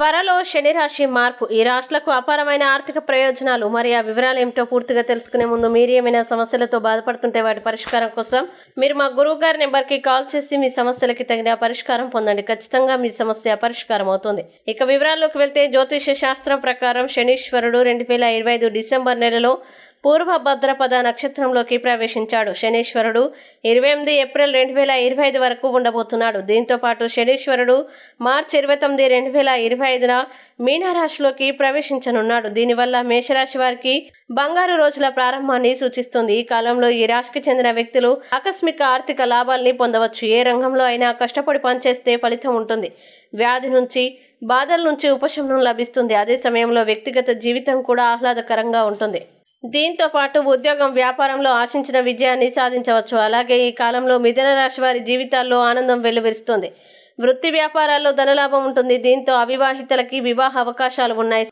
త్వరలో శని రాశి మార్పు. ఈ రాష్ట్రాలకు అపారమైన ఆర్థిక ప్రయోజనాలు. మరి ఆ వివరాలు ఏమిటో పూర్తిగా తెలుసుకునే ముందు మీరు ఏమైనా సమస్యలతో బాధపడుతుంటే వాటి పరిష్కారం కోసం మీరు మా గురువు గారి నెంబర్కి కాల్ చేసి మీ సమస్యలకి తగిన పరిష్కారం పొందండి. ఖచ్చితంగా మీ సమస్య పరిష్కారం అవుతుంది. ఇక వివరాల్లోకి వెళ్తే జ్యోతిష శాస్త్రం ప్రకారం శనీశ్వరుడు రెండు వేల ఇరవై ఐదు డిసెంబర్ నెలలో పూర్వ భద్రపద నక్షత్రంలోకి ప్రవేశించాడు. శనీశ్వరుడు ఇరవై ఎనిమిది ఏప్రిల్ రెండు వేల ఇరవై ఐదు వరకు ఉండబోతున్నాడు. దీంతో పాటు శనీశ్వరుడు మార్చి ఇరవై తొమ్మిది రెండు వేల ఇరవై ఐదున మీనరాశిలోకి ప్రవేశించనున్నాడు. దీనివల్ల మేషరాశి వారికి బంగారు రోజుల ప్రారంభాన్ని సూచిస్తుంది. ఈ కాలంలో ఈ రాశికి చెందిన వ్యక్తులు ఆకస్మిక ఆర్థిక లాభాల్ని పొందవచ్చు. ఏ రంగంలో అయినా కష్టపడి పనిచేస్తే ఫలితం ఉంటుంది. వ్యాధి నుంచి బాధల నుంచి ఉపశమనం లభిస్తుంది. అదే సమయంలో వ్యక్తిగత జీవితం కూడా ఆహ్లాదకరంగా ఉంటుంది. దీంతో పాటు ఉద్యోగం వ్యాపారంలో ఆశించిన విజయాన్ని సాధించవచ్చు. అలాగే ఈ కాలంలో మిథున రాశి వారి జీవితాల్లో ఆనందం వెల్లువిరుస్తుంది వృత్తి వ్యాపారాల్లో ధనలాభం ఉంటుంది. దీంతో అవివాహితలకి వివాహ అవకాశాలు ఉన్నాయి.